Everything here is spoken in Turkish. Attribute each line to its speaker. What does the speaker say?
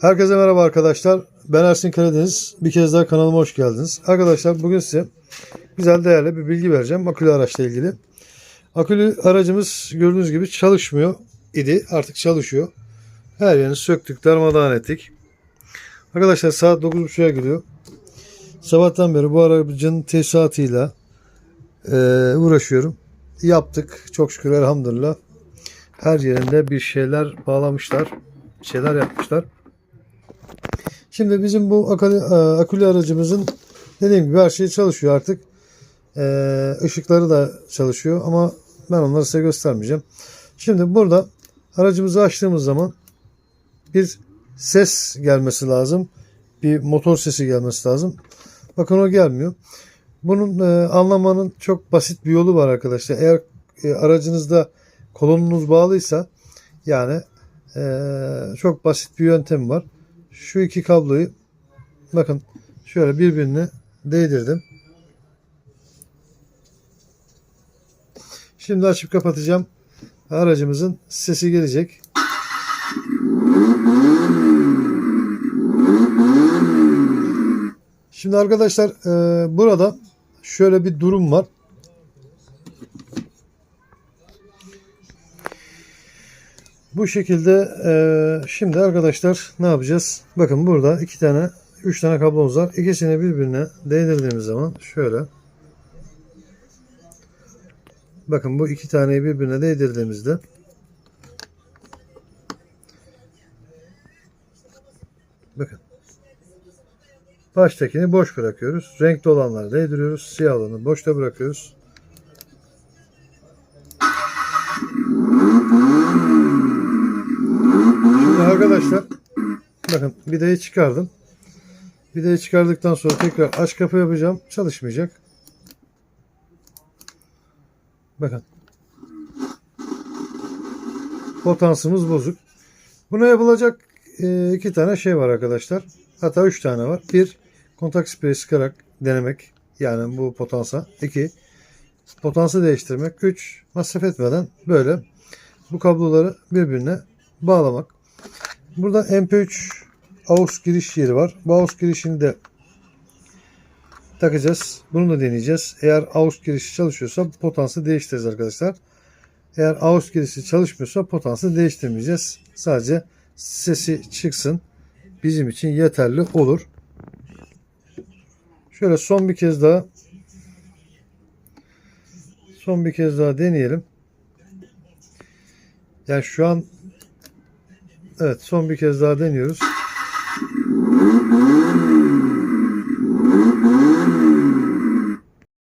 Speaker 1: Herkese merhaba arkadaşlar. Ben Ersin Karadeniz. Bir kez daha kanalıma hoş geldiniz. Arkadaşlar bugün size güzel değerli bir bilgi vereceğim akülü araçla ilgili. Akülü aracımız gördüğünüz gibi çalışmıyor idi. Artık çalışıyor. Her yerini söktük, darmadağın ettik. Arkadaşlar saat 9.30'a gidiyor. Sabahtan beri bu aracın tesisatıyla eee, uğraşıyorum. Yaptık. Çok şükür elhamdülillah. Her yerinde bir şeyler bağlamışlar. Şeyler yapmışlar. Şimdi bizim bu e, akülü aracımızın dediğim gibi her şey çalışıyor artık. Ee, ışıkları da çalışıyor ama ben onları size göstermeyeceğim. Şimdi burada aracımızı açtığımız zaman bir ses gelmesi lazım. Bir motor sesi gelmesi lazım. Bakın o gelmiyor. Bunun e, anlamanın çok basit bir yolu var arkadaşlar. Eğer e, aracınızda kolonunuz bağlıysa yani e, çok basit bir yöntem var. Şu iki kabloyu bakın şöyle birbirine değdirdim. Şimdi açıp kapatacağım. Aracımızın sesi gelecek. Şimdi arkadaşlar e, burada şöyle bir durum var. Bu şekilde e, şimdi arkadaşlar ne yapacağız? Bakın burada iki tane, üç tane kablomuz var. İkisini birbirine değdirdiğimiz zaman şöyle. Bakın bu iki taneyi birbirine değdirdiğimizde bakın baştakini boş bırakıyoruz. Renkli olanları değdiriyoruz. Siyah olanı boşta bırakıyoruz. Arkadaşlar bakın vidayı çıkardım. Vidayı çıkardıktan sonra tekrar aç kapı yapacağım. Çalışmayacak. Bakın. Potansımız bozuk. Buna yapılacak e, iki tane şey var arkadaşlar. Hatta üç tane var. Bir, kontak spreyi sıkarak denemek. Yani bu potansa. İki, potansı değiştirmek. Üç, masraf etmeden böyle bu kabloları birbirine bağlamak. Burada MP3 AUX giriş yeri var. Bu AUX girişini de takacağız. Bunu da deneyeceğiz. Eğer AUX girişi çalışıyorsa potansı değiştireceğiz arkadaşlar. Eğer AUX girişi çalışmıyorsa potansı değiştirmeyeceğiz. Sadece sesi çıksın. Bizim için yeterli olur. Şöyle son bir kez daha son bir kez daha deneyelim. Yani şu an Evet son bir kez daha deniyoruz.